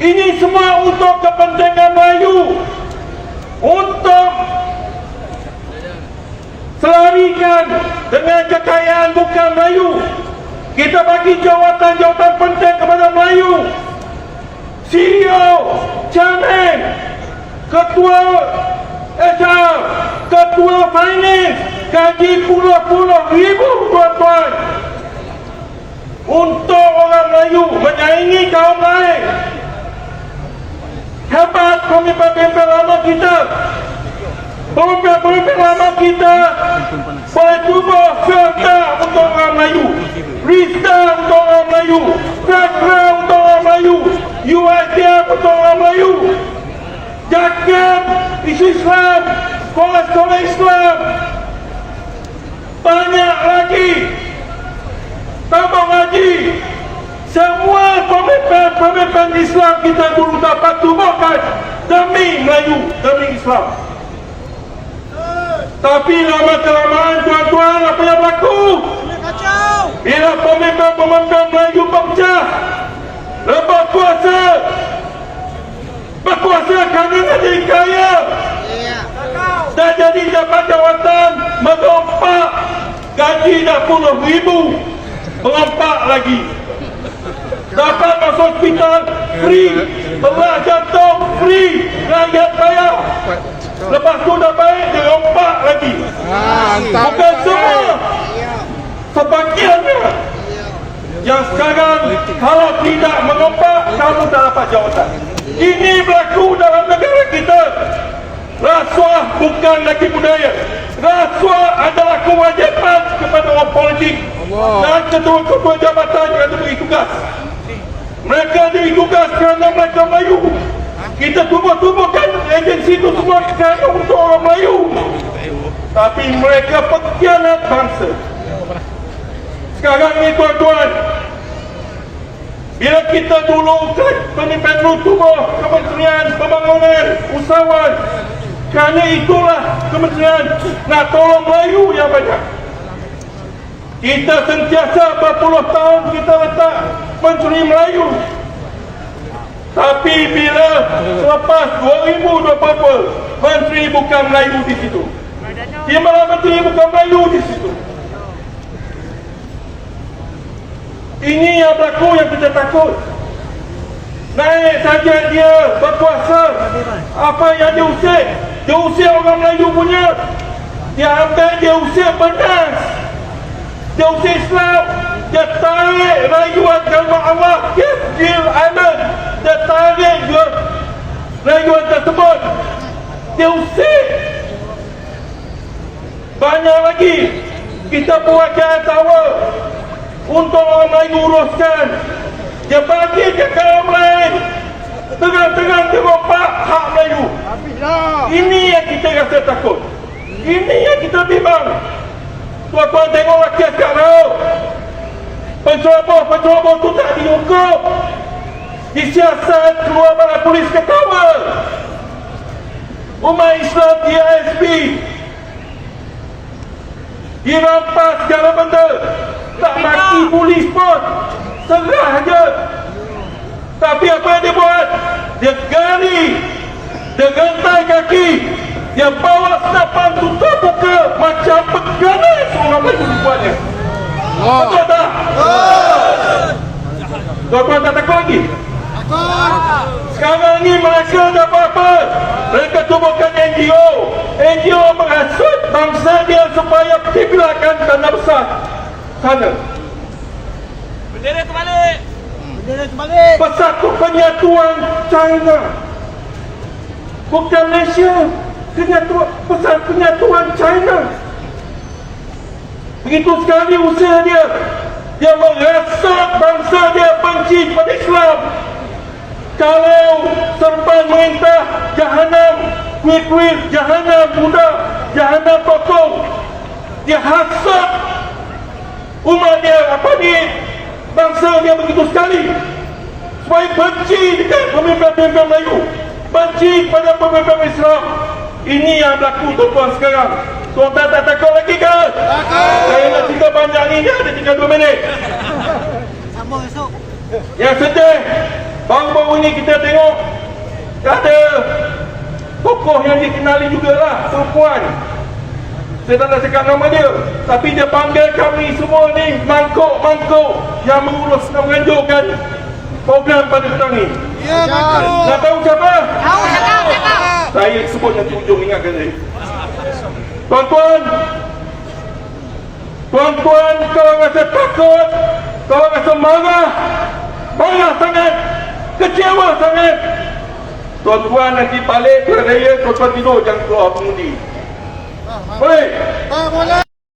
Ini semua untuk kepentingan Melayu. Untuk selarikan dengan kekayaan bukan Melayu. Kita bagi jawatan-jawatan penting kepada Melayu. CEO, Chairman, Ketua HR, Ketua Finance, gaji puluh-puluh ribu tuan-tuan. Untuk orang Melayu menyaingi kaum lain. Pemimpin-pemimpin lama kita. Pemimpin-pemimpin lama kita boleh tumbuh serta untuk orang Melayu. Rista untuk orang Melayu. Sakra untuk orang Melayu. UITM untuk orang Melayu. Jakim isu Islam. Sekolah-sekolah Islam. Banyak lagi. Tambah lagi. Semua pemimpin-pemimpin Islam kita dulu dapat tubuhkan demi Melayu, demi Islam. Tapi lama kelamaan tuan-tuan apa yang berlaku? Kacau. Bila pemimpin-pemimpin Melayu berpecah Lepas kuasa Berkuasa kerana jadi kaya. Dan jadi dapat jawatan Mengompak Gaji dah puluh ribu Mengompak lagi Dapat masuk hospital Free. Belah jantung Free. Rakyat bayar Lepas tu dah baik Dia rompak lagi. Bukan semua. Sebagiannya. Yang sekarang kalau tidak mengompak kamu tak dapat jawatan. Ini berlaku dalam negara kita. Rasuah bukan lagi budaya. Rasuah adalah kewajipan kepada orang politik. Dan ketua-ketua jabatan yang diberi tugas mereka diberi tugas kerana mereka Melayu. Kita tubuh-tubuhkan agensi itu semua kerana untuk orang Melayu. Tapi mereka pengkhianat bangsa. Sekarang ni tuan-tuan Bila kita dulu Pemimpin dulu tubuh Kementerian Pembangunan Usahawan Kerana itulah Kementerian Nak tolong Melayu yang banyak. Kita sentiasa berpuluh tahun Kita letak Menteri Melayu tapi bila selepas 2022 Menteri bukan Melayu di situ Timbalan Menteri bukan Melayu di situ Ini yang berlaku yang kita takut. Naik saja dia berkuasa. Apa yang dia usir? Dia usir orang Melayu punya. Dia ambil, dia usir benas. Dia usir Islam. Dia tarik rayuan kalma Allah. Kifil Island. Dia tarik dia rayuan tersebut. Dia usir. Banyak lagi. Kita buat jalan tower untuk orang Melayu uruskan. Dia bagi ke kaum lain. Tengah-tengah dia rompak hak Melayu. Ini yang kita rasa takut. Ini yang kita bimbang. Tuan-tuan tengoklah kes kat laut. Penceroboh-penceroboh tu tak dihukum. Disiasat keluar bala polis ketawa. Umat Islam di ASP. Dirampas segala benda tak mati polis pun serah je tapi apa yang dia buat dia gali dia gentai kaki dia bawa senapan tutup muka macam peganas orang Melayu buatnya betul tak? Tuan-tuan tak takut lagi? sekarang ni mereka dah apa-apa mereka tubuhkan NGO NGO menghasut bangsa dia supaya kiblatkan tanah besar. Sana. Bendera terbalik. Bendera terbalik. Persatu Penyatuan China. Bukan Malaysia. Penyatuan Persatu Penyatuan China. Begitu sekali usaha dia Dia merasak bangsa dia benci kepada Islam. Kalau serban merintah Jahanam Kuih-kuih Jahanam budak Jahanam potong Dia hasad umat dia apa ni bangsa dia begitu sekali. Supaya benci dekat pemimpin-pemimpin Melayu benci kepada pemimpin Islam. Ini yang berlaku tuan-tuan sekarang tuan-tuan tak takut lagi ke? takut saya nak cerita banyak ni dia ada tinggal 2 minit Sambung esok. yang sedih Baru-baru ni kita tengok ada tokoh yang dikenali jugalah perempuan. Saya tak nak cakap nama dia. Tapi dia panggil kami semua ni mangkuk-mangkuk yang mengurus dan menganjurkan program pada petang ni. Ya, betul. Nak tahu siapa? Tahu, cakap, cakap. Saya sebut nanti ujung ingatkan saya. Tuan-tuan, tuan-tuan kalau rasa takut, kalau rasa marah, marah sangat, kecewa sangat, tuan-tuan nanti balik ke raya, tuan-tuan tidur jangan keluar pengundi. Boleh? Ah, boleh.